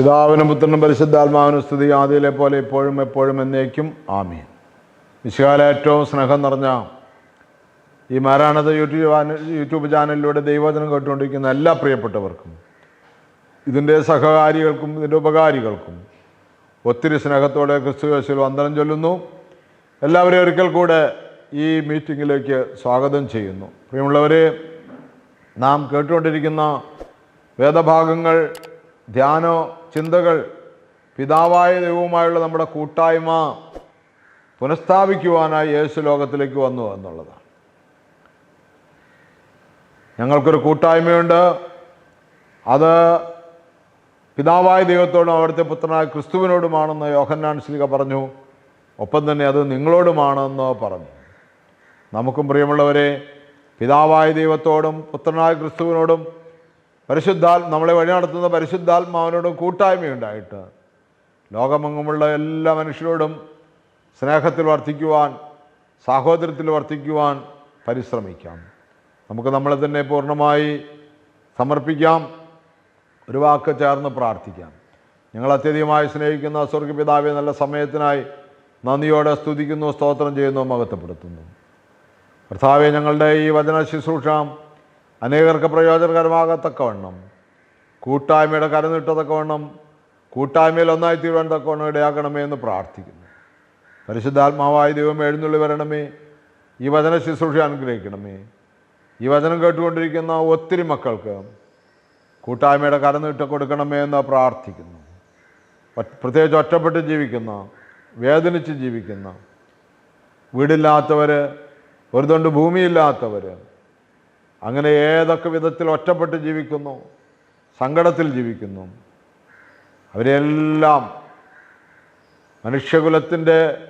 പിതാവിനും പുത്രനും പരിശുദ്ധാത്മാവിനും സ്തുതി. ആദ്യയിലെ പോലെ ഇപ്പോഴും എപ്പോഴും എന്നേക്കും. ആമീൻ. വിശാല ഏറ്റവും സ്നേഹം നിറഞ്ഞ ഈ മാരാണത യൂട്യൂബ് യൂട്യൂബ് ചാനലിലൂടെ ദൈവചനം കേട്ടുകൊണ്ടിരിക്കുന്ന എല്ലാ പ്രിയപ്പെട്ടവർക്കും ഇതിന്റെ സഹകാരികൾക്കും ഇതിന്റെ ഉപകാരികൾക്കും ഒത്തിരി സ്നേഹത്തോടെ ക്രിസ്തു യേശുവിൽ വന്ദനം ചൊല്ലുന്നു. എല്ലാവരെയും ഒരിക്കൽ കൂടെ ഈ മീറ്റിങ്ങിലേക്ക് സ്വാഗതം ചെയ്യുന്നു. പ്രിയമുള്ളവരെ നാം കേട്ടുകൊണ്ടിരിക്കുന്ന വേദഭാഗങ്ങൾ ധ്യാന ചിന്തകൾ പിതാവായ ദൈവവുമായുള്ള നമ്മുടെ കൂട്ടായ്മ പുനഃസ്ഥാപിക്കുവാനായി യേശു ലോകത്തിലേക്ക് വന്നു എന്നുള്ളതാണ്. ഞങ്ങൾക്കൊരു കൂട്ടായ്മയുണ്ട്. അത് പിതാവായ ദൈവത്തോടും അവിടുത്തെ പുത്രനായ ക്രിസ്തുവിനോടുമാണെന്ന് യോഹന്നാൻ ശ്രീക പറഞ്ഞു. ഒപ്പം തന്നെ അത് നിങ്ങളോടുമാണെന്ന് പറഞ്ഞു. നമുക്കും പ്രിയമുള്ളവരെ പിതാവായ ദൈവത്തോടും പുത്രനായ ക്രിസ്തുവിനോടും പരിശുദ്ധാൽ നമ്മളെ വഴി നടത്തുന്ന പരിശുദ്ധാത്മാവിനോടും കൂട്ടായ്മയുണ്ടായിട്ട് ലോകമെങ്ങുമുള്ള എല്ലാ മനുഷ്യരോടും സ്നേഹത്തിൽ വർദ്ധിക്കുവാൻ സാഹോദര്യത്തിൽ വർദ്ധിക്കുവാൻ പരിശ്രമിക്കാം. നമുക്ക് നമ്മളെ തന്നെ പൂർണമായി സമർപ്പിക്കാം. ഒരു വാക്ക് ചേർന്ന് പ്രാർത്ഥിക്കാം. ഞങ്ങൾ അത്യധികമായി സ്നേഹിക്കുന്ന സ്വർഗപിതാവെ നല്ല സമയത്തിനായി നന്ദിയോടെ സ്തുതിക്കുന്നു സ്തോത്രം ചെയ്യുന്നു മഹത്വപ്പെടുത്തുന്നു. കർത്താവെ ഞങ്ങളുടെ ഈ വചന ശുശ്രൂഷ അനേകർക്ക് പ്രയോജനകരമാകത്തക്കവണ്ണം കൂട്ടായ്മയുടെ കരനിട്ടതക്കവണ്ണം കൂട്ടായ്മയിൽ ഒന്നായി തീരുവാൻ തക്കവണ്ണം ഇടയാക്കണമേ എന്ന് പ്രാർത്ഥിക്കുന്നു. പരിശുദ്ധാത്മാവായ ദൈവം എഴുന്നള്ളി വരണമേ. ഈ വചന ശുശ്രൂഷ അനുഗ്രഹിക്കണമേ. ഈ വചനം കേട്ടുകൊണ്ടിരിക്കുന്ന ഒത്തിരി മക്കൾക്ക് കൂട്ടായ്മയുടെ കരനിട്ട് കൊടുക്കണമേ എന്ന് പ്രാർത്ഥിക്കുന്നു. പ്രത്യേകിച്ച് ഒറ്റപ്പെട്ട് ജീവിക്കുന്ന വേദനിച്ച് ജീവിക്കുന്ന വീടില്ലാത്തവർ ഒരു തൊണ്ട് ഭൂമിയില്ലാത്തവർ അങ്ങനെ ഏതൊക്കെ വിധത്തിൽ ഒറ്റപ്പെട്ട് ജീവിക്കുന്നു? സങ്കടത്തിൽ ജീവിക്കുന്നു. അവരെല്ലാം മനുഷ്യകുലത്തിന്റെ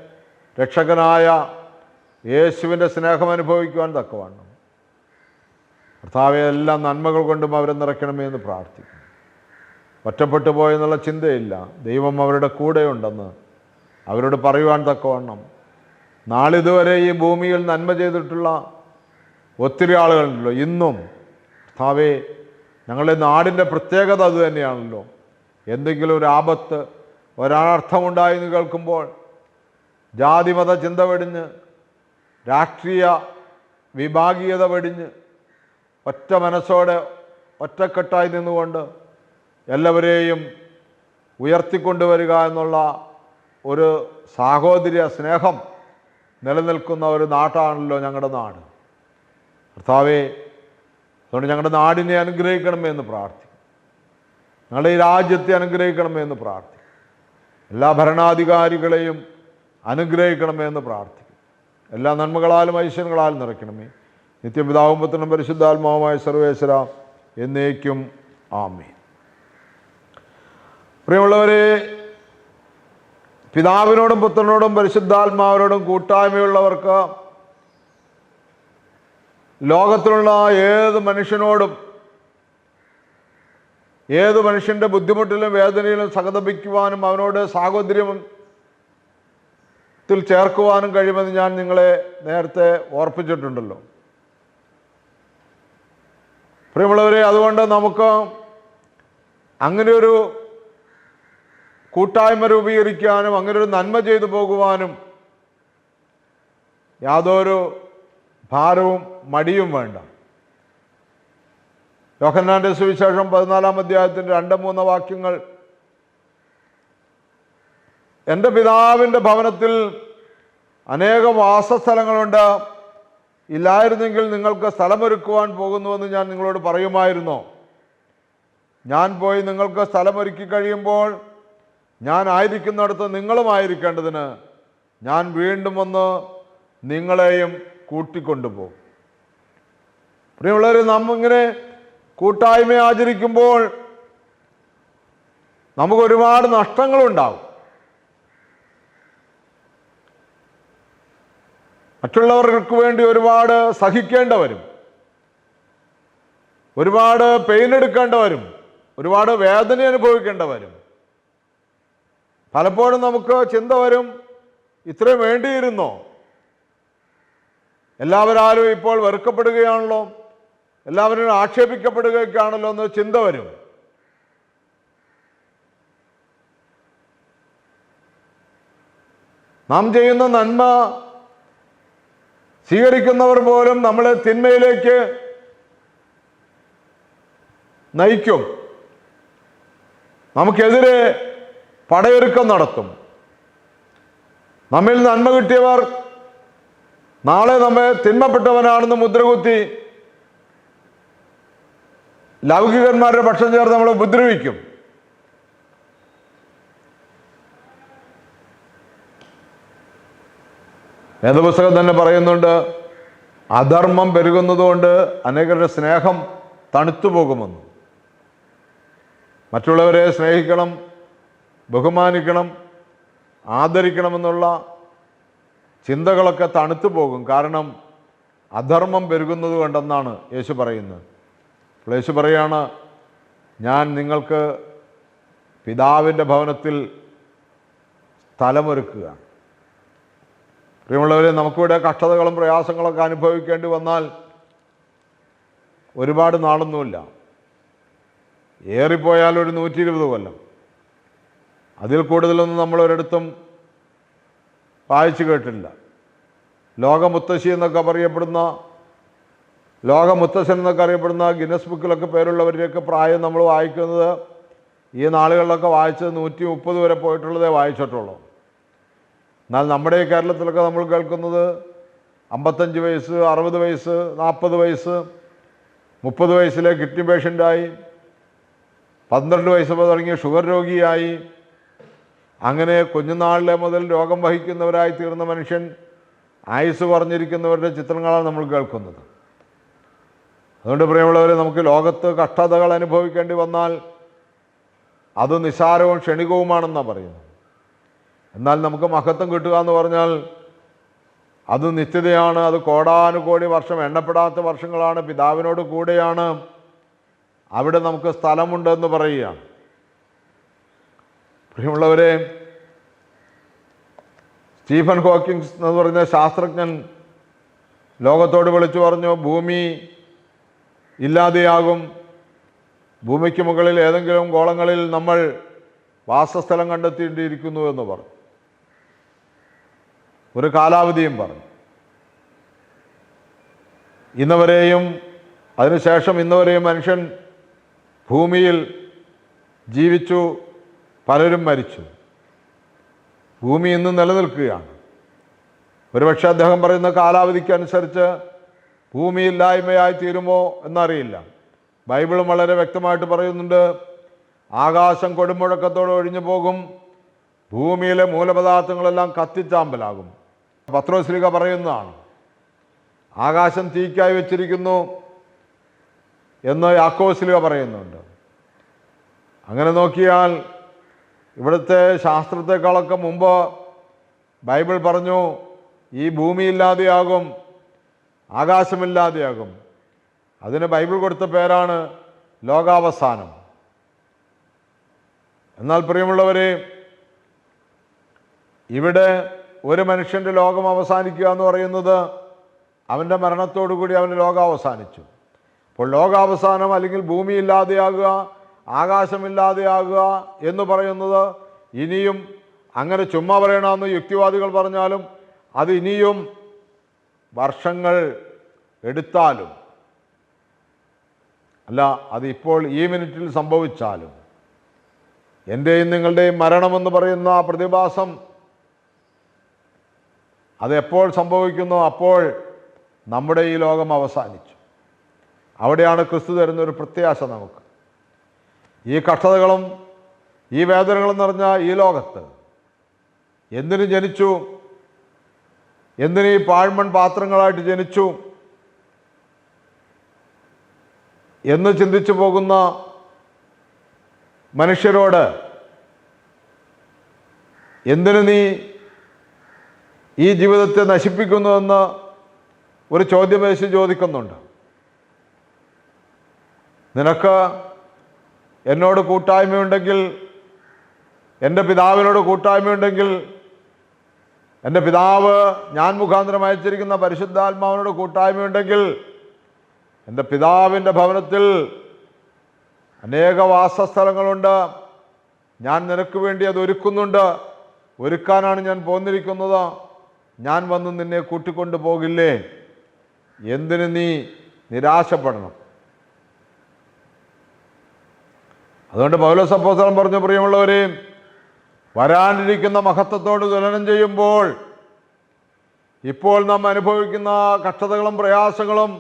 രക്ഷകനായ യേശുവിന്റെ സ്നേഹം അനുഭവിക്കുവാൻ തക്കവണ്ണം. കർത്താവെ എല്ലാ നന്മകൾ കൊണ്ടും അവരെ നിറയ്ക്കണമേ എന്ന് പ്രാർത്ഥിക്കുന്നു. ഒറ്റപ്പെട്ടു പോയെന്നുള്ള ചിന്തയില്ല. ദൈവം അവരുടെ കൂടെയുണ്ടെന്ന് അവരോട് പറയുവാൻ തക്കവണ്ണം. നാളിതുവരെ ഈ ഭൂമിയിൽ നന്മ ചെയ്തിട്ടുള്ള ഒത്തിരി ആളുകളുണ്ടല്ലോ. ഇന്നും കർത്താവേ ഞങ്ങളുടെ നാടിന്റെ പ്രത്യേകത അത് തന്നെയാണല്ലോ. എന്തെങ്കിലും ഒരു ആപത്ത് ഒരനർത്ഥമുണ്ടായി എന്ന് കേൾക്കുമ്പോൾ ജാതിമത ചിന്ത വെടിഞ്ഞ് രാഷ്ട്രീയ വിഭാഗീയത വെടിഞ്ഞ് ഒറ്റ മനസ്സോടെ ഒറ്റക്കെട്ടായി നിന്നുകൊണ്ട് എല്ലാവരെയും ഉയർത്തിക്കൊണ്ടുവരിക എന്നുള്ള ഒരു സാഹോദര്യ സ്നേഹം നിലനിൽക്കുന്ന ഒരു നാട്ടാണല്ലോ ഞങ്ങളുടെ നാട്. കർത്താവേ അതുകൊണ്ട് ഞങ്ങളുടെ നാടിനെ അനുഗ്രഹിക്കണമേ എന്ന് പ്രാർത്ഥിക്കും. ഞങ്ങളുടെ ഈ രാജ്യത്തെ അനുഗ്രഹിക്കണമേ എന്ന് പ്രാർത്ഥിക്കും. എല്ലാ ഭരണാധികാരികളെയും അനുഗ്രഹിക്കണമേ എന്ന് പ്രാർത്ഥിക്കും. എല്ലാ നന്മകളാലും ഐശ്വര്യങ്ങളാലും നിറയ്ക്കണമേ. നിത്യപിതാവും പുത്രനും പരിശുദ്ധാത്മാവുമായ സർവേശ്വര എന്നേക്കും ആമേ പ്രിയമുള്ളവരെ പിതാവിനോടും പുത്രനോടും പരിശുദ്ധാത്മാവിനോടും കൂട്ടായ്മയുള്ളവർക്ക് ലോകത്തിലുള്ള ഏത് മനുഷ്യനോടും ഏത് മനുഷ്യന്റെ ബുദ്ധിമുട്ടിലും വേദനയിലും സഹതപിക്കുവാനും അവനോട് സാഹോദര്യം ത്തിൽ ചേർക്കുവാനും കഴിയുമെന്ന് ഞാൻ നിങ്ങളെ നേരത്തെ ഓർപ്പിച്ചിട്ടുണ്ടല്ലോ. പ്രിയമുള്ളവരെ അതുകൊണ്ട് നമുക്ക് അങ്ങനെയൊരു കൂട്ടായ്മ രൂപീകരിക്കാനും അങ്ങനെ ഒരു നന്മ ചെയ്തു പോകുവാനും യാതൊരു ഭാരവും മടിയും വേണ്ട. യോഹന്നാന്റെ സുവിശേഷം പതിനാലാം അധ്യായത്തിന്റെ രണ്ട് മൂന്ന് വാക്യങ്ങൾ. എന്റെ പിതാവിന്റെ ഭവനത്തിൽ അനേക വാസസ്ഥലങ്ങളുണ്ട്. ഇല്ലായിരുന്നെങ്കിൽ നിങ്ങൾക്ക് സ്ഥലമൊരുക്കുവാൻ പോകുന്നുവെന്ന് ഞാൻ നിങ്ങളോട് പറയുമായിരുന്നോ. ഞാൻ പോയി നിങ്ങൾക്ക് സ്ഥലമൊരുക്കി കഴിയുമ്പോൾ ഞാൻ ആയിരിക്കുന്നിടത്ത് നിങ്ങളും നിങ്ങളുമായിരിക്കേണ്ടതിന് ഞാൻ വീണ്ടും വന്ന് നിങ്ങളെയും കൂട്ടിക്കൊണ്ടുപോകും. പ്രിയമുള്ളവർ നാം ഇങ്ങനെ കൂട്ടായ്മ ആചരിക്കുമ്പോൾ നമുക്ക് ഒരുപാട് നഷ്ടങ്ങളുണ്ടാവും മറ്റുള്ളവർക്ക് വേണ്ടി ഒരുപാട് സഹിക്കേണ്ട വരും ഒരുപാട് പെയിൻ എടുക്കേണ്ട വരും ഒരുപാട് വേദന അനുഭവിക്കേണ്ടവരും. പലപ്പോഴും നമുക്ക് ചിന്ത വരും ഇത്രയും വേണ്ടിയിരുന്നോ? എല്ലാവരാലും ഇപ്പോൾ വെറുക്കപ്പെടുകയാണല്ലോ. എല്ലാവരും ആക്ഷേപിക്കപ്പെടുകയൊക്കെയാണല്ലോ എന്ന് ചിന്ത വരും. നാം ചെയ്യുന്ന നന്മ സ്വീകരിക്കുന്നവർ പോലും നമ്മളെ തിന്മയിലേക്ക് നയിക്കും. നമുക്കെതിരെ പടയൊരുക്കം നടത്തും. നമ്മിൽ നന്മ കിട്ടിയവർ നാളെ നമ്മെ തിന്മപ്പെട്ടവനാണെന്ന് മുദ്രകുത്തി ലൗകികന്മാരുടെ പക്ഷം ചേർന്ന് നമ്മളെ ഉപദ്രവിക്കും. വേദപുസ്തകം തന്നെ പറയുന്നുണ്ട് അധർമ്മം പെരുകുന്നതുകൊണ്ട് അനേകരുടെ സ്നേഹം തണുത്തു പോകുമെന്ന്. മറ്റുള്ളവരെ സ്നേഹിക്കണം ബഹുമാനിക്കണം ആദരിക്കണമെന്നുള്ള ചിന്തകളൊക്കെ തണുത്തു പോകും. കാരണം അധർമ്മം പെരുകുന്നത് കൊണ്ടെന്നാണ് യേശു പറയുന്നത്. അപ്പോൾ യേശു പറയാണ് ഞാൻ നിങ്ങൾക്ക് പിതാവിന്റെ ഭവനത്തിൽ സ്ഥലമൊരുക്കുക. പ്രിയമുള്ളവരെ നമുക്കിവിടെ കഷ്ടതകളും പ്രയാസങ്ങളൊക്കെ അനുഭവിക്കേണ്ടി വന്നാൽ ഒരുപാട് നാളൊന്നുമില്ല. ഏറിപ്പോയാൽ ഒരു നൂറ്റി ഇരുപത് കൊല്ലം. അതിൽ കൂടുതലൊന്നും നമ്മളൊരിടത്തും വായിച്ചു കേട്ടില്ല ലോകമുത്തശ്ശി എന്നൊക്കെ പറയപ്പെടുന്ന ലോകമുത്തശ്ശൻ എന്നൊക്കെ അറിയപ്പെടുന്ന ഗിന്നസ് ബുക്കിലൊക്കെ പേരുള്ളവരുടെയൊക്കെ പ്രായം നമ്മൾ വായിക്കുന്നത് ഈ നാളുകളിലൊക്കെ വായിച്ചത് നൂറ്റി മുപ്പത് വരെ പോയിട്ടുള്ളതേ വായിച്ചിട്ടുള്ളൂ. എന്നാൽ നമ്മുടെ ഈ കേരളത്തിലൊക്കെ നമ്മൾ കേൾക്കുന്നത് അമ്പത്തഞ്ച് വയസ്സ് അറുപത് വയസ്സ് നാൽപ്പത് വയസ്സ് മുപ്പത് വയസ്സിലെ കിഡ്നി പേഷ്യന്റായി പന്ത്രണ്ട് വയസ്സ് തുടങ്ങിയ ഷുഗർ രോഗിയായി അങ്ങനെ കുഞ്ഞുനാളിലെ മുതൽ രോഗം വഹിക്കുന്നവരായി തീർന്ന മനുഷ്യൻ ആയുസ് കുറഞ്ഞിരിക്കുന്നവരുടെ ചിത്രങ്ങളാണ് നമ്മൾ കേൾക്കുന്നത്. അതുകൊണ്ട് പ്രിയമുള്ളവരെ നമുക്ക് ലോകത്ത് കഷ്ടതകൾ അനുഭവിക്കേണ്ടി വന്നാൽ അത് നിസാരവും ക്ഷണികവുമാണെന്നാണ് പറയുന്നത്. എന്നാൽ നമുക്ക് മഹത്വം കിട്ടുക എന്ന് പറഞ്ഞാൽ അത് നിത്യതയാണ് അത് കോടാനുകോടി വർഷം എണ്ണപ്പെടാത്ത വർഷങ്ങളാണ് പിതാവിനോട് കൂടെയാണ് അവിടെ നമുക്ക് സ്ഥലമുണ്ടെന്ന് പറയുകയാണ്. പ്രിയമുള്ളവരെ സ്റ്റീഫൻ ഹോക്കിങ്സ് എന്ന് പറയുന്ന ശാസ്ത്രജ്ഞൻ ലോകത്തോട് വിളിച്ചു പറഞ്ഞു ഭൂമി ഇല്ലാതെയാകും. ഭൂമിക്ക് മുകളിൽ ഏതെങ്കിലും ഗോളങ്ങളിൽ നമ്മൾ വാസസ്ഥലം കണ്ടെത്തിയിട്ടിരിക്കുന്നു എന്ന് പറഞ്ഞു. ഒരു കാലാവധിയും പറഞ്ഞു. ഇന്നവരെയും അതിനുശേഷം ഇന്നവരെയും മനുഷ്യൻ ഭൂമിയിൽ ജീവിച്ചു പലരും മരിച്ചു. ഭൂമി ഇന്ന് നിലനിൽക്കുകയാണ്. ഒരുപക്ഷെ അദ്ദേഹം പറയുന്ന കാലാവധിക്കനുസരിച്ച് ഭൂമിയില്ലായ്മയായി തീരുമോ എന്നറിയില്ല. ബൈബിളും വളരെ വ്യക്തമായിട്ട് പറയുന്നുണ്ട് ആകാശം കൊടുമുഴക്കത്തോടെ ഒഴിഞ്ഞു പോകും ഭൂമിയിലെ മൂലപദാർത്ഥങ്ങളെല്ലാം കത്തിച്ചാമ്പലാകും. പത്രോശ്രീക പറയുന്നതാണ് ആകാശം തീക്കായി വെച്ചിരിക്കുന്നു എന്ന് യാക്കോസ്ലിക പറയുന്നുണ്ട്. അങ്ങനെ നോക്കിയാൽ ഇവിടുത്തെ ശാസ്ത്രത്തെക്കാളൊക്കെ മുമ്പ് ബൈബിൾ പറഞ്ഞു ഈ ഭൂമി ഇല്ലാതെയാകും ആകാശമില്ലാതെയാകും. അതിന് ബൈബിൾ കൊടുത്ത പേരാണ് ലോകാവസാനം. എന്നാൽ പ്രിയമുള്ളവരെ ഇവിടെ ഒരു മനുഷ്യന്റെ ലോകം അവസാനിക്കുക എന്ന് പറയുന്നത് അവന്റെ മരണത്തോടു കൂടി അവന്റെ ലോകം അവസാനിച്ചു അപ്പോൾ ലോകാവസാനം അല്ലെങ്കിൽ ഭൂമി ഇല്ലാതെയാകുക ആകാശമില്ലാതെയാകുക എന്ന് പറയുന്നത് ഇനിയും അങ്ങനെ ചുമ്മാ പറയണമെന്ന് യുക്തിവാദികൾ പറഞ്ഞാലും അത് ഇനിയും വർഷങ്ങൾ എടുത്താലും അല്ല അതിപ്പോൾ ഈ മിനിറ്റിൽ സംഭവിച്ചാലും എന്റെയും നിങ്ങളുടെയും മരണമെന്ന് പറയുന്ന ആ പ്രതിഭാസം അതെപ്പോൾ സംഭവിക്കുന്നു? അപ്പോൾ നമ്മുടെ ഈ ലോകം അവസാനിച്ചു. അവിടെയാണ് ക്രിസ്തു തരുന്ന ഒരു പ്രത്യാശ നമുക്ക്. ഈ കഷ്ടതകളും ഈ വേദനകളും നിറഞ്ഞ ഈ ലോകത്ത് എന്തിനു ജനിച്ചു? എന്തിനീ ഈ പാഴ്മൺ പാത്രങ്ങളായിട്ട് ജനിച്ചു? എന്ന് ചിന്തിച്ചു പോകുന്ന മനുഷ്യരോട് എന്തിനു നീ ഈ ജീവിതത്തെ നശിപ്പിക്കുന്നുവെന്ന് ഒരു ചോദ്യം ചോദിക്കുന്നുണ്ട്. നിനക്ക് എന്നോട് കൂട്ടായ്മയുണ്ടെങ്കിൽ എന്റെ പിതാവിനോട് കൂട്ടായ്മയുണ്ടെങ്കിൽ എന്റെ പിതാവ് ഞാൻ മുഖാന്തരം അയച്ചിരിക്കുന്ന പരിശുദ്ധാത്മാവിനോട് കൂട്ടായ്മയുണ്ടെങ്കിൽ എന്റെ പിതാവിന്റെ ഭവനത്തിൽ അനേക വാസസ്ഥലങ്ങളുണ്ട്. ഞാൻ നിനക്ക് വേണ്ടി അത് ഒരുക്കുന്നുണ്ട്. ഒരുക്കാനാണ് ഞാൻ പോന്നിരിക്കുന്നത്. ഞാൻ വന്ന് നിന്നെ കൂട്ടിക്കൊണ്ടു പോകില്ലേ എന്തിന് നീ നിരാശപ്പെടണം? അതുകൊണ്ട് പൗലോസ് അപ്പോസ്തലൻ പറഞ്ഞു പ്രിയമുള്ളവരെ വരാനിരിക്കുന്ന മഹത്വത്തോട് തുലനം ചെയ്യുമ്പോൾ ഇപ്പോൾ നാം അനുഭവിക്കുന്ന കഷ്ടതകളും പ്രയാസങ്ങളും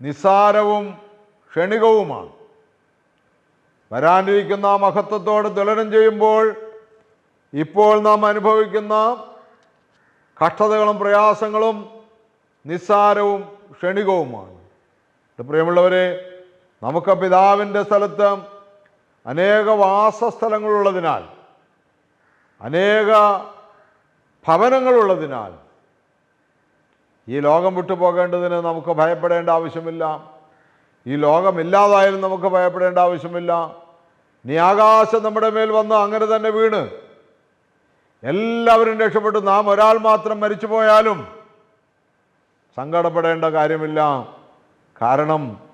നിസ്സാരവും ക്ഷണികവുമാണ്. വരാനിരിക്കുന്ന മഹത്വത്തോട് തുലനം ചെയ്യുമ്പോൾ ഇപ്പോൾ നാം അനുഭവിക്കുന്ന കഷ്ടതകളും പ്രയാസങ്ങളും നിസ്സാരവും ക്ഷണികവുമാണ്. പ്രിയമുള്ളവരെ നമുക്ക് പിതാവിന്റെ സ്ഥലത്ത് അനേക വാസസ്ഥലങ്ങളുള്ളതിനാൽ അനേക ഭവനങ്ങളുള്ളതിനാൽ ഈ ലോകം വിട്ടുപോകേണ്ടതിന് നമുക്ക് ഭയപ്പെടേണ്ട ആവശ്യമില്ല. ഈ ലോകമില്ലാതായാലും നമുക്ക് ഭയപ്പെടേണ്ട ആവശ്യമില്ല. നീ ആകാശം നമ്മുടെ മേൽ വന്ന് അങ്ങനെ തന്നെ വീണ്. എല്ലാവരും രക്ഷപ്പെട്ടു. നാം ഒരാൾ മാത്രം മരിച്ചു പോയാലും സങ്കടപ്പെടേണ്ട കാര്യമില്ല. കാരണം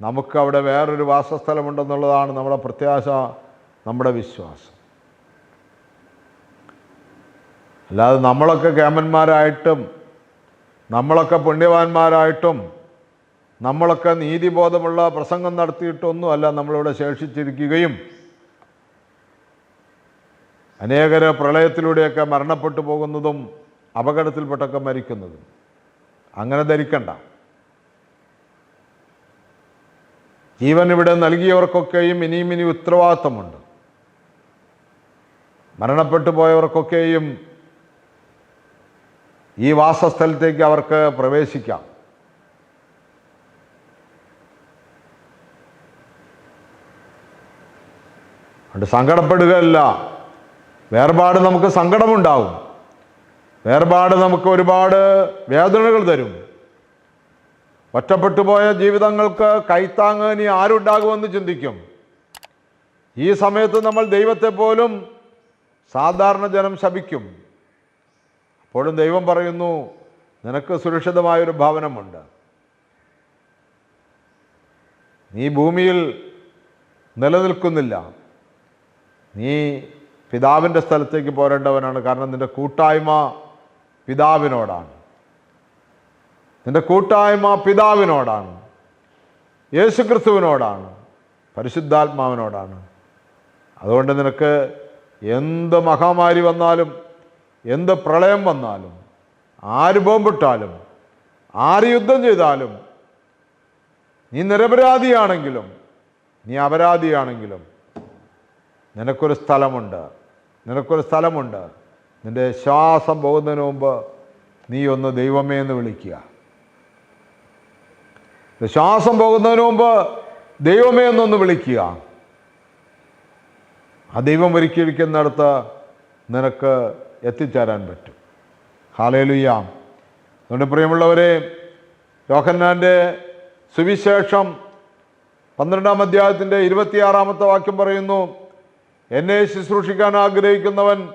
നമുക്ക് അവിടെ വേറൊരു വാസസ്ഥലമുണ്ടെന്നുള്ളതാണ് നമ്മുടെ പ്രത്യാശ നമ്മുടെ വിശ്വാസം. അല്ലാതെ നമ്മളൊക്കെ കേമന്മാരായിട്ടും നമ്മളൊക്കെ പുണ്യവാന്മാരായിട്ടും നമ്മളൊക്കെ നീതിബോധമുള്ള പ്രസംഗം നടത്തിയിട്ടൊന്നുമല്ല നമ്മളിവിടെ ശേഷിച്ചിരിക്കുകയും അനേകര് പ്രളയത്തിലൂടെയൊക്കെ മരണപ്പെട്ടു പോകുന്നതും അപകടത്തിൽപ്പെട്ടൊക്കെ മരിക്കുന്നതും. അങ്ങനെ ധരിക്കണ്ട. ജീവൻ ഇവിടെ നൽകിയവർക്കൊക്കെയും ഇനിയും ഇനി ഉത്തരവാദിത്തമുണ്ട് മരണപ്പെട്ടു പോയവർക്കൊക്കെയും ഈ വാസസ്ഥലത്തേക്ക് അവർക്ക് പ്രവേശിക്കാം. അതുകൊണ്ട് സങ്കടപ്പെടുകയല്ല. വേർപാട് നമുക്ക് സങ്കടമുണ്ടാവും. വേർപാട് നമുക്ക് ഒരുപാട് വേദനകൾ തരും. ഒറ്റപ്പെട്ടു പോയ ജീവിതങ്ങൾക്ക് കൈത്താങ്ങ് ഇനി ആരുണ്ടാകുമെന്ന് ചിന്തിക്കും. ഈ സമയത്ത് നമ്മൾ ദൈവത്തെ പോലും സാധാരണ ജനം ശപിക്കും. അപ്പോഴും ദൈവം പറയുന്നു നിനക്ക് സുരക്ഷിതമായൊരു ഭവനമുണ്ട്. നീ ഭൂമിയിൽ നിലനിൽക്കുന്നില്ല. നീ പിതാവിന്റെ സ്ഥലത്തേക്ക് പോരേണ്ടവനാണ്. കാരണം നിന്റെ കൂട്ടായ്മ പിതാവിനോടാണ്. നിന്റെ കൂട്ടായ്മ പിതാവിനോടാണ് യേശുക്രിസ്തുവിനോടാണ് പരിശുദ്ധാത്മാവിനോടാണ്. അതുകൊണ്ട് നിനക്ക് എന്ത് മഹാമാരി വന്നാലും എന്ത് പ്രളയം വന്നാലും ആര് ബോംബിട്ടാലും ആര് യുദ്ധം ചെയ്താലും നീ നിരപരാധിയാണെങ്കിലും നീ അപരാധിയാണെങ്കിലും നിനക്കൊരു സ്ഥലമുണ്ട് നിനക്കൊരു സ്ഥലമുണ്ട്. നിന്റെ ശ്വാസം പോകുന്നതിന് മുമ്പ് നീ ഒന്ന് ദൈവമേ എന്ന് വിളിക്കുക. നിന്റെ ശ്വാസം പോകുന്നതിന് മുമ്പ് ദൈവമേ എന്നൊന്ന് വിളിക്കുക. ആ ദൈവം ഒരുക്കിയിരിക്കുന്നിടത്ത് നിനക്ക് എത്തിച്ചേരാൻ പറ്റും. ഹാലേലുയാം അതുകൊണ്ട് പ്രിയമുള്ളവരെ യോഹന്നാന്റെ സുവിശേഷം പന്ത്രണ്ടാം അധ്യായത്തിന്റെ ഇരുപത്തിയാറാമത്തെ വാക്യം പറയുന്നു എന്നെ ശുശ്രൂഷിക്കാൻ ആഗ്രഹിക്കുന്നവൻ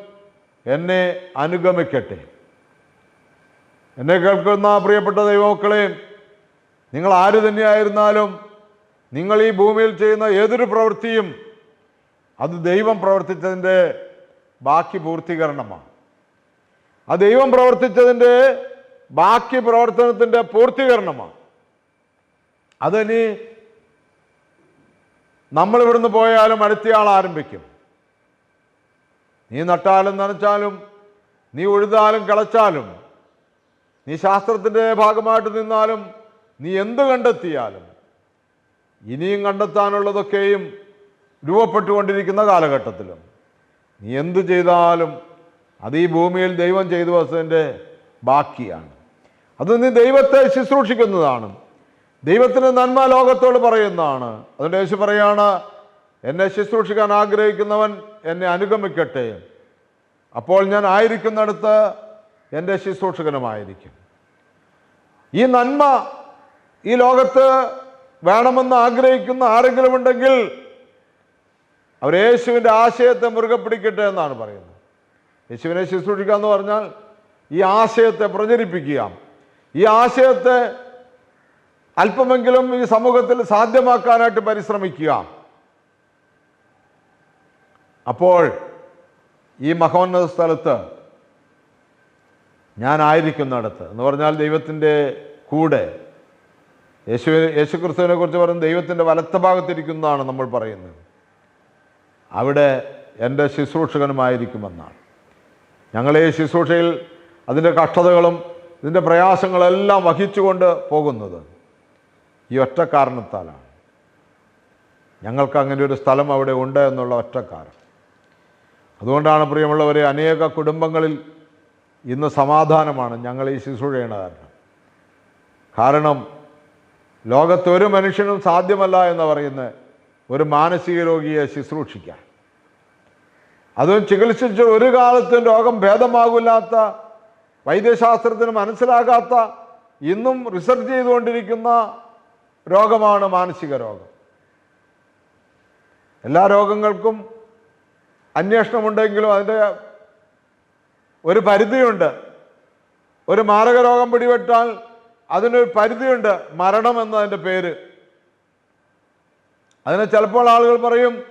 എന്നെ അനുഗമിക്കട്ടെ. എന്നെ കേൾക്കുന്ന പ്രിയപ്പെട്ട ദൈവമക്കളെ നിങ്ങൾ ആര് തന്നെയായിരുന്നാലും നിങ്ങൾ ഈ ഭൂമിയിൽ ചെയ്യുന്ന ഏതൊരു പ്രവൃത്തിയും അത് ദൈവം പ്രവർത്തിച്ചതിന്റെ ബാക്കി പൂർത്തീകരണമാണ്. ആ ദൈവം പ്രവർത്തിച്ചതിന്റെ ബാക്കി പ്രവർത്തനത്തിന്റെ പൂർത്തീകരണമാണ്. അതിനി നമ്മൾ ഇവിടുന്ന് പോയാലും അടുത്തയാൾ ആരംഭിക്കും. നീ നട്ടാലും നനച്ചാലും നീ ഉഴുതാലും കിളച്ചാലും നീ ശാസ്ത്രത്തിന്റെ ഭാഗമായിട്ട് നിന്നാലും നീ എന്ത് കണ്ടെത്തിയാലും ഇനിയും കണ്ടെത്താനുള്ളതൊക്കെയും രൂപപ്പെട്ടുകൊണ്ടിരിക്കുന്ന കാലഘട്ടത്തിലും നീ എന്ത് ചെയ്താലും അത് ഈ ഭൂമിയിൽ ദൈവം ചെയ്തു വച്ചതിന്റെ ബാക്കിയാണ്. അത് നീ ദൈവത്തെ ശുശ്രൂഷിക്കുന്നതാണ്. ദൈവത്തിന് നന്മ ലോകത്തോട് പറയുന്നതാണ്. അതുകൊണ്ട് യേശു പറയാണ് എന്നെ ശുശ്രൂഷിക്കാൻ ആഗ്രഹിക്കുന്നവൻ എന്നെ അനുഗമിക്കട്ടെ. അപ്പോൾ ഞാൻ ആയിരിക്കുന്നിടത്ത് എന്റെ ശുശ്രൂഷകനുമായിരിക്കും. ഈ നന്മ ഈ ലോകത്ത് വേണമെന്ന് ആഗ്രഹിക്കുന്ന ആരെങ്കിലും ഉണ്ടെങ്കിൽ അവർ യേശുവിന്റെ ആശയത്തെ മുറുകെ പിടിക്കട്ടെ എന്നാണ് പറയുന്നത്. യേശുവിനെ ശുശ്രൂഷിക്കുക എന്ന് പറഞ്ഞാൽ ഈ ആശയത്തെ പ്രചരിപ്പിക്കുക. ഈ ആശയത്തെ അല്പമെങ്കിലും ഈ സമൂഹത്തിൽ സാധ്യമാക്കാനായിട്ട് പരിശ്രമിക്കുക. അപ്പോൾ ഈ മഹോന്നത സ്ഥലത്ത് ഞാനായിരിക്കുന്നിടത്ത് എന്ന് പറഞ്ഞാൽ ദൈവത്തിന്റെ കൂടെ യേശു ക്രിസ്തുവിനെ കുറിച്ച് പറയുന്നത് ദൈവത്തിന്റെ വലത്ത ഭാഗത്തിരിക്കുന്നതാണ് നമ്മൾ പറയുന്നത്. അവിടെ എന്റെ ശുശ്രൂഷകനുമായിരിക്കുമെന്നാണ്. ഞങ്ങളെ ഈ ശുശ്രൂഷയിൽ അതിന്റെ കഷ്ടതകളും ഇതിന്റെ പ്രയാസങ്ങളെല്ലാം വഹിച്ചുകൊണ്ട് പോകുന്നത് ഈ ഒറ്റ കാരണത്താലാണ്. ഞങ്ങൾക്ക് അങ്ങനെ ഒരു സ്ഥലം അവിടെ ഉണ്ട് എന്നുള്ള ഒറ്റ കാരണം. അതുകൊണ്ടാണ് പ്രിയമുള്ളവരെ അനേക കുടുംബങ്ങളിൽ ഇന്ന് സമാധാനമാണ് ഞങ്ങൾ ഈ ശുശ്രൂഷ കാരണം. കാരണം ലോകത്ത് ഒരു മനുഷ്യനും സാധ്യമല്ല എന്ന് പറയുന്ന ഒരു മാനസിക രോഗിയെ ശുശ്രൂഷിക്കാൻ അതും ചികിത്സിച്ച് ഒരു കാലത്തും രോഗം ഭേദമാകില്ലാത്ത വൈദ്യശാസ്ത്രത്തിന് മനസ്സിലാകാത്ത ഇന്നും റിസർച്ച് ചെയ്തുകൊണ്ടിരിക്കുന്ന രോഗമാണ് മാനസിക രോഗം. എല്ലാ രോഗങ്ങൾക്കും അന്വേഷണമുണ്ടെങ്കിലും അതിന്റെ ഒരു പരിധിയുണ്ട്. ഒരു മാരക രോഗം പിടിപെട്ടാൽ അതിനൊരു പരിധിയുണ്ട് മരണം എന്നതിന്റെ പേര്. അതിനെ ചിലപ്പോൾ ആളുകൾ പറയും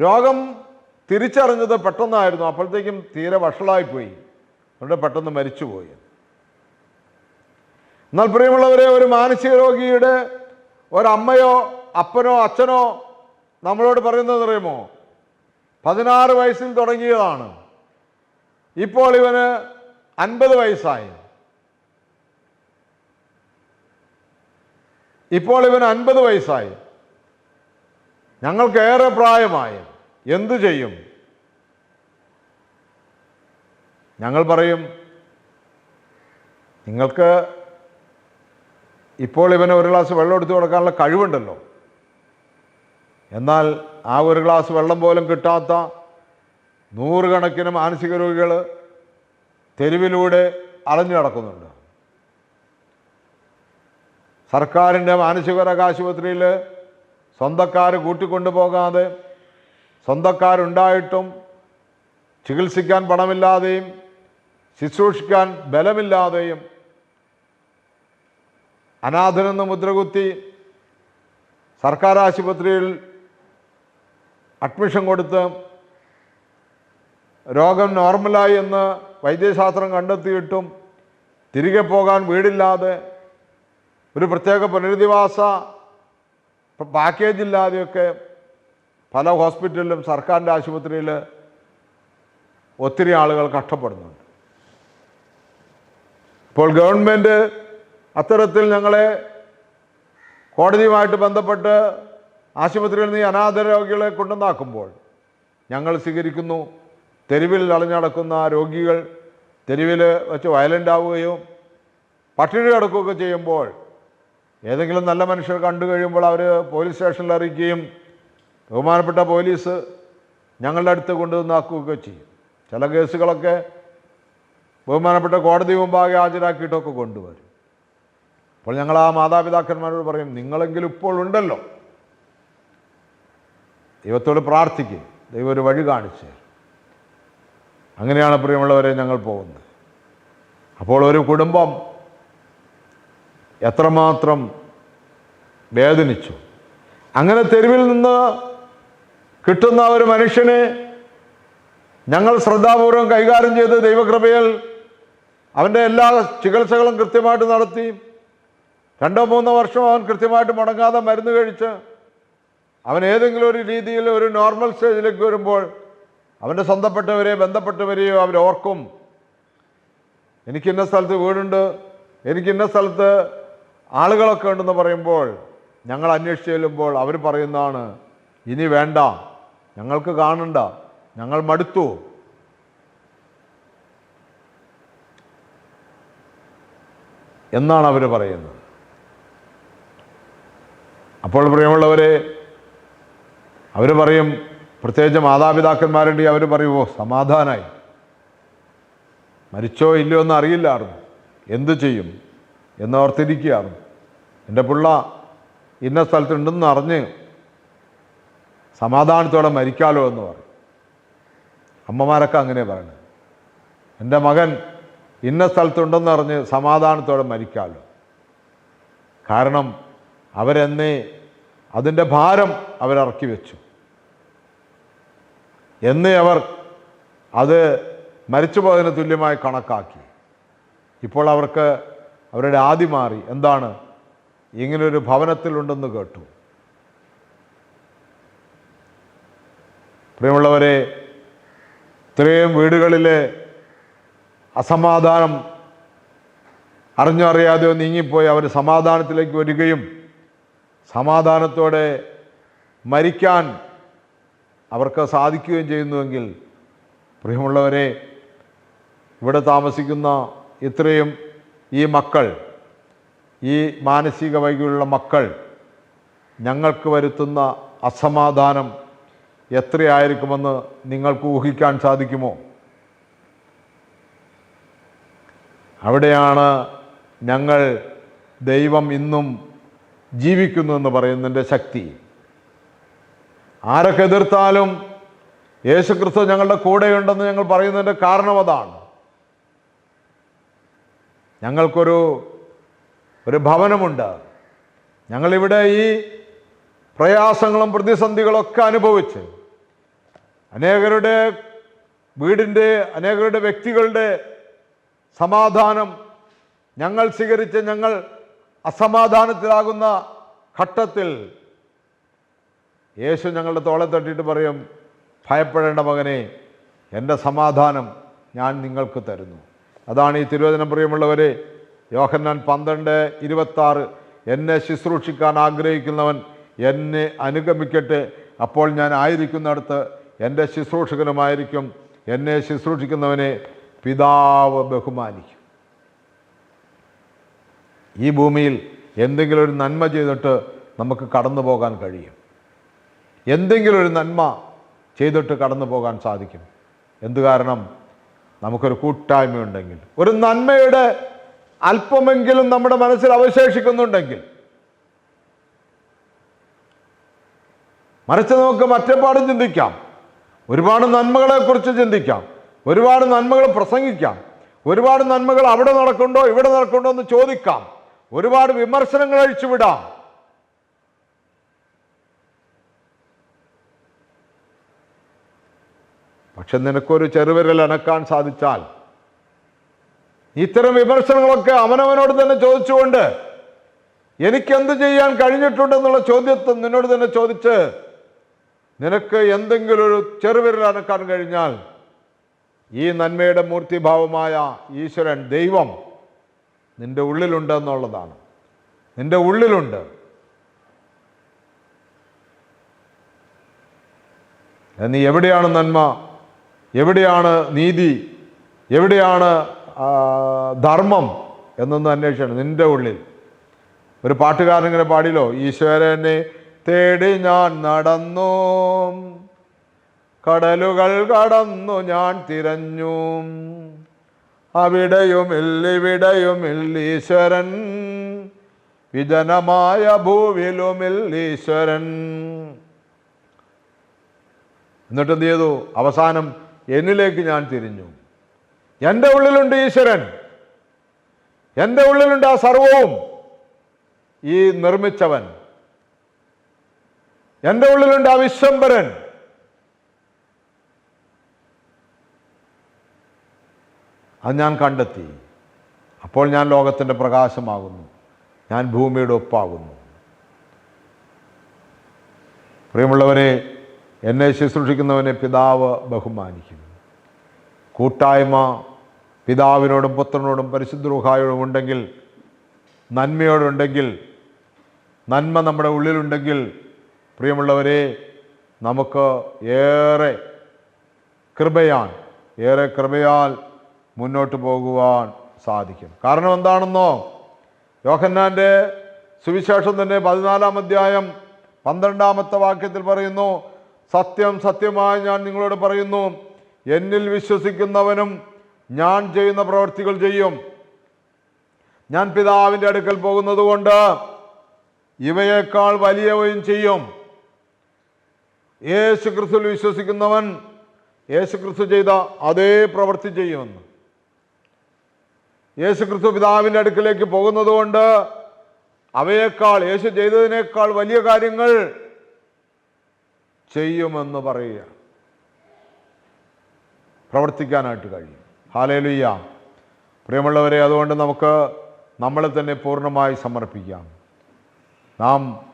രോഗം തിരിച്ചറിഞ്ഞത് പെട്ടെന്നായിരുന്നു അപ്പോഴത്തേക്കും തീരെ വഷളായിപ്പോയി. അതുകൊണ്ട് പെട്ടെന്ന് മരിച്ചുപോയി. എന്നാൽ പ്രിയമുള്ളവരെ ഒരു മാനസിക രോഗിയുടെ ഒരമ്മയോ അപ്പനോ അച്ഛനോ നമ്മളോട് പറയുന്നത് അറിയുമോ? പതിനാറ് വയസ്സിൽ തുടങ്ങിയതാണ്. ഇപ്പോൾ ഇവന് അൻപത് വയസ്സായി. ഇപ്പോൾ ഇവൻ അൻപത് വയസ്സായി. ഞങ്ങൾക്കേറെ പ്രായമായി. എന്തു ചെയ്യും? ഞങ്ങൾ പറയും നിങ്ങൾക്ക് ഇപ്പോൾ ഇവന് ഒരു ഗ്ലാസ് വെള്ളം എടുത്തു കൊടുക്കാനുള്ള കഴിവുണ്ടല്ലോ. എന്നാൽ ആ ഒരു ഗ്ലാസ് വെള്ളം പോലും കിട്ടാത്ത നൂറുകണക്കിന് മാനസിക രോഗികൾ തെരുവിലൂടെ അലഞ്ഞു നടക്കുന്നുണ്ട്. സർക്കാരിന്റെ മാനസികരോഗ ആശുപത്രിയിൽ സ്വന്തക്കാർ കൂട്ടിക്കൊണ്ടുപോകാതെ സ്വന്തക്കാരുണ്ടായിട്ടും ചികിത്സിക്കാൻ പണമില്ലാതെയും ശുശ്രൂഷിക്കാൻ ബലമില്ലാതെയും അനാഥനെന്ന് മുദ്രകുത്തി സർക്കാർ ആശുപത്രിയിൽ അഡ്മിഷൻ കൊടുത്ത് രോഗം നോർമലായി എന്ന് വൈദ്യശാസ്ത്രം കണ്ടെത്തിയിട്ടും തിരികെ പോകാൻ വീടില്ലാതെ ഒരു പ്രത്യേക പുനരധിവാസ പാക്കേജ് ഇല്ലാതെയൊക്കെ പല ഹോസ്പിറ്റലിലും സർക്കാരിന്റെ ആശുപത്രിയിൽ ഒത്തിരി ആളുകൾ കഷ്ടപ്പെടുന്നുണ്ട്. ഇപ്പോൾ ഗവൺമെന്റ് അത്തരത്തിൽ ഞങ്ങളെ കോടതിയുമായിട്ട് ബന്ധപ്പെട്ട് ആശുപത്രിയിൽ നിന്ന് ഈ അനാഥ രോഗികളെ കൊണ്ടുവന്നാക്കുമ്പോൾ ഞങ്ങൾ സ്വീകരിക്കുന്നു. തെരുവിൽ അളഞ്ഞടക്കുന്ന രോഗികൾ തെരുവിൽ വെച്ച് വയലന്റ് ആവുകയും പട്ടിണി കിടക്കുകയൊക്കെ ചെയ്യുമ്പോൾ ഏതെങ്കിലും നല്ല മനുഷ്യർ കണ്ടു കഴിയുമ്പോൾ അവർ പോലീസ് സ്റ്റേഷനിൽ അറിയിക്കുകയും ബഹുമാനപ്പെട്ട പോലീസ് ഞങ്ങളുടെ അടുത്ത് കൊണ്ടുവന്നാക്കുകയൊക്കെ ചെയ്യും. ചില കേസുകളൊക്കെ ബഹുമാനപ്പെട്ട കോടതി മുമ്പാകെ ഹാജരാക്കിയിട്ടൊക്കെ കൊണ്ടുവരും. അപ്പോൾ ഞങ്ങൾ ആ മാതാപിതാക്കന്മാരോട് പറയും നിങ്ങളെങ്കിലും ഇപ്പോൾ ഉണ്ടല്ലോ. ദൈവത്തോട് പ്രാർത്ഥിക്കും. ദൈവം ഒരു വഴി കാണിച്ച് അങ്ങനെയാണ് പ്രിയമുള്ളവരെ ഞങ്ങൾ പോകുന്നത്. അപ്പോൾ ഒരു കുടുംബം എത്രമാത്രം വേദനിച്ചു. അങ്ങനെ തെരുവിൽ നിന്ന് കിട്ടുന്ന ഒരു മനുഷ്യനെ ഞങ്ങൾ ശ്രദ്ധാപൂർവം കൈകാര്യം ചെയ്ത് ദൈവകൃപയിൽ അവന്റെ എല്ലാ ചികിത്സകളും കൃത്യമായിട്ട് നടത്തി. രണ്ടോ മൂന്നോ വർഷം അവൻ കൃത്യമായിട്ട് മുടങ്ങാതെ മരുന്ന് കഴിച്ച് അവൻ ഏതെങ്കിലും ഒരു രീതിയിൽ ഒരു നോർമൽ സ്റ്റേജിലേക്ക് വരുമ്പോൾ അവന്റെ സ്വന്തപ്പെട്ടവരെ ബന്ധപ്പെട്ടവരെയോ അവരോർക്കും. എനിക്കിന്ന സ്ഥലത്ത് വീടുണ്ട് എനിക്കിന്ന സ്ഥലത്ത് ആളുകളൊക്കെ ഉണ്ടെന്ന് പറയുമ്പോൾ ഞങ്ങൾ അന്വേഷിച്ച് ചെല്ലുമ്പോൾ അവർ പറയുന്നതാണ് ഇനി വേണ്ട ഞങ്ങൾക്ക് കാണണ്ട ഞങ്ങൾ മടുത്തു. എന്നാണ് അവർ പറയുന്നത്. അപ്പോൾ പ്രിയമുള്ളവരെ അവർ പറയും പ്രത്യേകിച്ച് മാതാപിതാക്കന്മാരുണ്ടെങ്കിൽ അവർ പറയുമോ സമാധാനമായി മരിച്ചോ ഇല്ലയോ എന്ന് അറിയില്ലായിരുന്നു. എന്തു ചെയ്യും? എന്നോർത്തിരിക്കുകയായിരുന്നു. എന്റെ പിള്ള ഇന്ന സ്ഥലത്തുണ്ടെന്ന് അറിഞ്ഞ് സമാധാനത്തോടെ മരിക്കാലോ എന്ന് പറയും അമ്മമാരൊക്കെ അങ്ങനെ പറയുന്നത് എന്റെ മകൻ ഇന്ന സ്ഥലത്തുണ്ടെന്ന് അറിഞ്ഞ് സമാധാനത്തോടെ മരിക്കാലോ. കാരണം അവരെന്നേ അതിന്റെ ഭാരം അവരിറക്കി വെച്ചു. എന്നേ അവർ അത് മരിച്ചുപോയതിന് തുല്യമായി കണക്കാക്കി. ഇപ്പോൾ അവർക്ക് അവരുടെ ആദി മാറി. എന്താണ്? ഇങ്ങനൊരു ഭവനത്തിലുണ്ടെന്ന് കേട്ടു. പ്രിയമുള്ളവരെ ഇത്രയും വീടുകളിലെ അസമാധാനം അറിഞ്ഞോ അറിയാതെയോ നീങ്ങിപ്പോയി അവർ സമാധാനത്തിലേക്ക് വരികയും സമാധാനത്തോടെ മരിക്കാൻ അവർക്ക് സാധിക്കുകയും ചെയ്യുന്നുവെങ്കിൽ പ്രിയമുള്ളവരെ ഇവിടെ താമസിക്കുന്ന ഇത്രയും ഈ മക്കൾ ഈ മാനസിക വൈകല്യമുള്ള മക്കൾ ഞങ്ങൾക്ക് വരുത്തുന്ന അസമാധാനം എത്രയായിരിക്കുമെന്ന് നിങ്ങൾക്ക് ഊഹിക്കാൻ സാധിക്കുമോ? അവിടെയാണ് ഞങ്ങൾ ദൈവം ഇന്നും ജീവിക്കുന്നു എന്ന് പറയുന്നതിന്റെ ശക്തി. ആരൊക്കെ എതിർത്താലും യേശുക്രിസ്തു ഞങ്ങളുടെ കൂടെയുണ്ടെന്ന് ഞങ്ങൾ പറയുന്നതിന്റെ കാരണം അതാണ്. ഞങ്ങൾക്കൊരു ഒരു ഭവനമുണ്ട്. ഞങ്ങളിവിടെ ഈ പ്രയാസങ്ങളും പ്രതിസന്ധികളൊക്കെ അനുഭവിച്ച് അനേകരുടെ വീടിന്റെ അനേകരുടെ വ്യക്തികളുടെ സമാധാനം ഞങ്ങൾ സ്വീകരിച്ച് ഞങ്ങൾ അസമാധാനത്തിലാകുന്ന ഘട്ടത്തിൽ യേശു ഞങ്ങളുടെ തോളെ തട്ടിയിട്ട് പറയും ഭയപ്പെടേണ്ട മകനെ എന്റെ സമാധാനം ഞാൻ നിങ്ങൾക്ക് തരുന്നു. അതാണ് ഈ തിരുവചനം പ്രിയമുള്ളവരെ യോഹന്നാൻ പന്ത്രണ്ട് ഇരുപത്താറ്. എന്നെ ശുശ്രൂഷിക്കാൻ ആഗ്രഹിക്കുന്നവൻ എന്നെ അനുഗമിക്കട്ടെ. അപ്പോൾ ഞാൻ ആയിരിക്കുന്നിടത്ത് എന്റെ ശുശ്രൂഷകനുമായിരിക്കും. എന്നെ ശുശ്രൂഷിക്കുന്നവനെ പിതാവ് ബഹുമാനിക്കും. ഈ ഭൂമിയിൽ എന്തെങ്കിലും ഒരു നന്മ ചെയ്തിട്ട് നമുക്ക് കടന്നു പോകാൻ കഴിയും. എന്തെങ്കിലും ഒരു നന്മ ചെയ്തിട്ട് കടന്നു പോകാൻ സാധിക്കും. എന്തു കാരണം? നമുക്കൊരു കൂട്ടായ്മയുണ്ടെങ്കിൽ. ഒരു നന്മയുടെ അല്പമെങ്കിലും നമ്മുടെ മനസ്സിൽ അവശേഷിക്കുന്നുണ്ടെങ്കിൽ. മറിച്ച് നമുക്ക് മറ്റേപാടും ചിന്തിക്കാം. ഒരുപാട് നന്മകളെക്കുറിച്ച് ചിന്തിക്കാം. ഒരുപാട് നന്മകൾ പ്രസംഗിക്കാം. ഒരുപാട് നന്മകൾ അവിടെ നടക്കുന്നുണ്ടോ ഇവിടെ നടക്കുന്നുണ്ടോ എന്ന് ചോദിക്കാം. ഒരുപാട് വിമർശനങ്ങൾ അഴിച്ചുവിടാം. പക്ഷെ നിനക്കൊരു ചെറുവിരൽ അനക്കാൻ സാധിച്ചാൽ ഇത്തരം വിമർശനങ്ങളൊക്കെ അവനവനോട് തന്നെ ചോദിച്ചുകൊണ്ട് എനിക്കെന്ത് ചെയ്യാൻ കഴിഞ്ഞിട്ടുണ്ടെന്നുള്ള ചോദ്യത്തെ നിന്നോട് തന്നെ ചോദിച്ച് നിനക്ക് എന്തെങ്കിലും ഒരു ചെറുവിരൽ അനക്കാൻ കഴിഞ്ഞാൽ ഈ നന്മയുടെ മൂർത്തിഭാവമായ ഈശ്വരൻ ദൈവം നിന്റെ ഉള്ളിലുണ്ട് എന്നുള്ളതാണ് നിന്റെ ഉള്ളിലുണ്ട്. നീ എവിടെയാണ് നന്മ? എവിടെയാണ് നീതി? എവിടെയാണ് ധർമ്മം എന്നൊന്ന് അന്വേഷിക്കണം നിന്റെ ഉള്ളിൽ. ഒരു പാട്ടുകാരൻ ഇങ്ങനെ പാടിയല്ലോ ഈശ്വരനെ തേടി ഞാൻ നടന്നു കടലുകൾ കടന്നു ഞാൻ തിരഞ്ഞു അവിടെയുമില്ലിവിടെയുമില്ലീശ്വരൻ വിജനമായ ഭൂവിലുമില്ലീശ്വരൻ എന്നിട്ട് എന്ത് ചെയ്തു? അവസാനം എന്നിലേക്ക് ഞാൻ തിരിഞ്ഞു. എന്റെ ഉള്ളിലുണ്ട് ഈശ്വരൻ. എന്റെ ഉള്ളിലുണ്ട് ആ സർവവും ഈ നിർമ്മിച്ചവൻ. എന്റെ ഉള്ളിലുണ്ട് ആ വിശ്വംബരൻ അത് ഞാൻ കണ്ടെത്തി. അപ്പോൾ ഞാൻ ലോകത്തിന്റെ പ്രകാശമാകുന്നു. ഞാൻ ഭൂമിയുടെ ഒപ്പാകുന്നു. പ്രിയമുള്ളവരെ എന്നെ ശുശ്രൂഷിക്കുന്നവനെ പിതാവ് ബഹുമാനിക്കുന്നു. കൂട്ടായ്മ പിതാവിനോടും പുത്രനോടും പരിശുദ്ധ ഉണ്ടെങ്കിൽ നന്മയോടുണ്ടെങ്കിൽ നന്മ നമ്മുടെ ഉള്ളിലുണ്ടെങ്കിൽ പ്രിയമുള്ളവരെ നമുക്ക് ഏറെ കൃപയാൻ ഏറെ കൃപയാൽ മുന്നോട്ട് പോകുവാൻ സാധിക്കും. കാരണം എന്താണെന്നോ? യോഹന്നാന്റെ സുവിശേഷം തന്നെ പതിനാലാം അധ്യായം പന്ത്രണ്ടാമത്തെ വാക്യത്തിൽ പറയുന്നു സത്യം സത്യമായി ഞാൻ നിങ്ങളോട് പറയുന്നു എന്നിൽ വിശ്വസിക്കുന്നവനും ഞാൻ ചെയ്യുന്ന പ്രവർത്തികൾ ചെയ്യും. ഞാൻ പിതാവിന്റെ അടുക്കൽ പോകുന്നത് കൊണ്ട് ഇവയേക്കാൾ വലിയവയും ചെയ്യും. യേശു ക്രിസ്തുവിൽ വിശ്വസിക്കുന്നവൻ യേശു ക്രിസ്തു ചെയ്ത അതേ പ്രവൃത്തി ചെയ്യുമെന്ന്. യേശു ക്രിസ്തു പിതാവിന്റെ അടുക്കിലേക്ക് പോകുന്നത് കൊണ്ട് അവയേക്കാൾ യേശു ചെയ്തതിനേക്കാൾ വലിയ കാര്യങ്ങൾ ചെയ്യുമെന്ന് പറയുക. പ്രവർത്തിക്കാനായിട്ട് കഴിയും. ഹാലേലുയ്യ പ്രിയമുള്ളവരെ അതുകൊണ്ട് നമുക്ക് നമ്മളെ തന്നെ പൂർണമായി സമർപ്പിക്കാം. നാം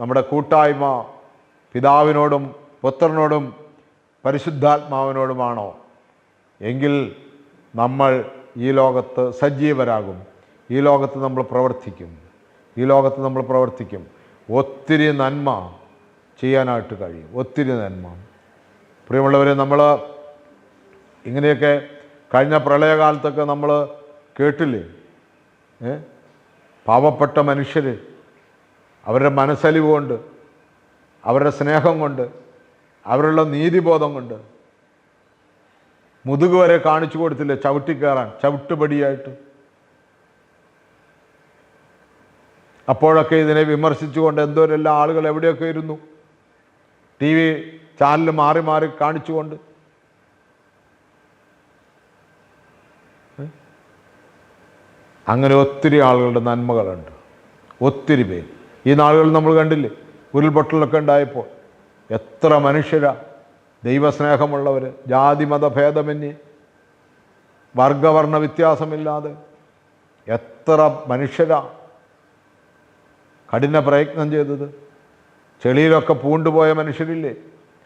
നമ്മുടെ കൂട്ടായ്മ പിതാവിനോടും പുത്രനോടും പരിശുദ്ധാത്മാവിനോടുമാണോ? എങ്കിൽ നമ്മൾ ഈ ലോകത്ത് സജീവരാകും. ഈ ലോകത്ത് നമ്മൾ പ്രവർത്തിക്കും. ഈ ലോകത്ത് നമ്മൾ പ്രവർത്തിക്കും. ഒത്തിരി നന്മ ചെയ്യാനായിട്ട് കഴിയും. ഒത്തിരി നന്മ. പ്രിയമുള്ളവരെ നമ്മൾ ഇങ്ങനെയൊക്കെ കഴിഞ്ഞ പ്രളയകാലത്തൊക്കെ നമ്മൾ കേട്ടില്ലേ? ഏ? പാവപ്പെട്ട മനുഷ്യർ അവരുടെ മനസ്സലിവ് കൊണ്ട് അവരുടെ സ്നേഹം കൊണ്ട് അവരുടെ നീതിബോധം കൊണ്ട് മുതുക് വരെ കാണിച്ചു കൊടുത്തില്ലേ ചവിട്ടിക്കയറാൻ ചവിട്ടുപടിയായിട്ട്? അപ്പോഴൊക്കെ ഇതിനെ വിമർശിച്ചുകൊണ്ട് എന്തോരെല്ലാം ആളുകൾ എവിടെയൊക്കെ ഇരുന്നു? ടി വി ചാനൽ മാറി മാറി കാണിച്ചുകൊണ്ട് അങ്ങനെ ഒത്തിരി ആളുകളുടെ നന്മകളുണ്ട്. ഒത്തിരി പേര്. ഈ നാളുകൾ നമ്മൾ കണ്ടില്ലേ? ഉരുൾപൊട്ടലൊക്കെ ഉണ്ടായപ്പോൾ. എത്ര മനുഷ്യരാ. ദൈവസ്നേഹമുള്ളവർ ജാതിമത ഭേദമന്യേ. വർഗവർണ വ്യത്യാസമില്ലാതെ. എത്ര മനുഷ്യരാ. കഠിന പ്രയത്നം ചെയ്തത്. ചെളിയിലൊക്കെ പൂണ്ടുപോയ മനുഷ്യരില്ലേ?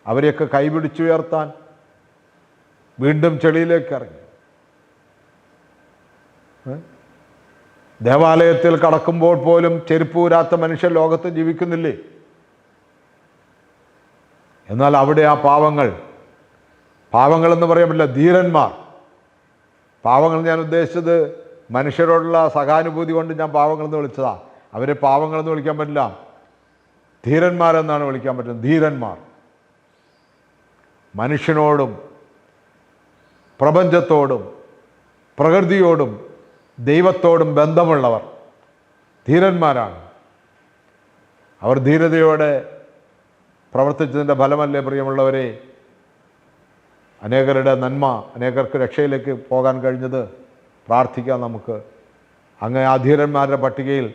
അവരെയൊക്കെ കൈപിടിച്ചുയർത്താൻ വീണ്ടും ചെളിയിലേക്ക് ഇറങ്ങി? ദേവാലയത്തിൽ കടക്കുമ്പോൾ പോലും ചെരുപ്പൂരാത്ത മനുഷ്യൻ ലോകത്ത് ജീവിക്കുന്നില്ലേ? എന്നാൽ അവിടെ ആ പാവങ്ങൾ പാവങ്ങളെന്ന് പറയാൻ പറ്റില്ല ധീരന്മാർ. പാവങ്ങൾ ഞാൻ ഉദ്ദേശിച്ചത് മനുഷ്യരോടുള്ള സഹാനുഭൂതി കൊണ്ട് ഞാൻ പാവങ്ങളെന്ന് വിളിച്ചതാ. അവരെ പാവങ്ങളെന്ന് വിളിക്കാൻ പറ്റില്ല. ധീരന്മാരെന്നാണ് വിളിക്കാൻ പറ്റുന്നത്. ധീരന്മാർ. മനുഷ്യനോടും പ്രപഞ്ചത്തോടും പ്രകൃതിയോടും ദൈവത്തോടും ബന്ധമുള്ളവർ ധീരന്മാരാണ്. അവർ ധീരതയോടെ പ്രവർത്തിച്ചതിന്റെ ഫലമല്ലേ പ്രിയമുള്ളവരെ? അനേകരുടെ നന്മ അനേകർക്ക് രക്ഷയിലേക്ക് പോകാൻ കഴിഞ്ഞത് പ്രാർത്ഥിക്കാം നമുക്ക്. അങ്ങ് ആ ധീരന്മാരുടെ പട്ടികയിൽ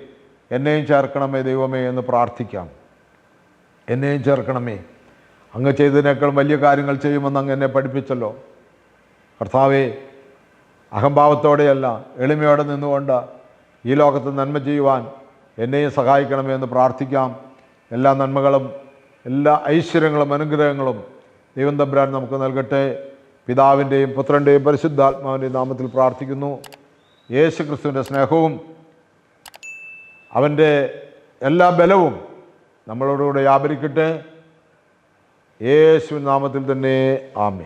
എന്നെയും ചേർക്കണമേ ദൈവമേ എന്ന് പ്രാർത്ഥിക്കാം. എന്നെയും ചേർക്കണമേ. അങ്ങ് ചെയ്തതിനേക്കാൾ വലിയ കാര്യങ്ങൾ ചെയ്യുമെന്ന് അങ്ങ് എന്നെ പഠിപ്പിച്ചല്ലോ. കർത്താവേ അഹംഭാവത്തോടെയല്ല എളിമയോടെ നിന്നുകൊണ്ട് ഈ ലോകത്ത് നന്മ ചെയ്യുവാൻ എന്നെയും സഹായിക്കണമെന്ന് പ്രാർത്ഥിക്കാം. എല്ലാ നന്മകളും എല്ലാ ഐശ്വര്യങ്ങളും അനുഗ്രഹങ്ങളും ദൈവം തമ്പുരാൻ നമുക്ക് നൽകട്ടെ. പിതാവിന്റെയും പുത്രന്റെയും പരിശുദ്ധാത്മാവിന്റെയും നാമത്തിൽ പ്രാർത്ഥിക്കുന്നു. യേശു ക്രിസ്തുവിന്റെ സ്നേഹവും അവന്റെ എല്ലാ ബലവും നമ്മളോടുകൂടെ വ്യാപരിക്കട്ടെ. യേശു നാമത്തിൽ തന്നെ ആമേ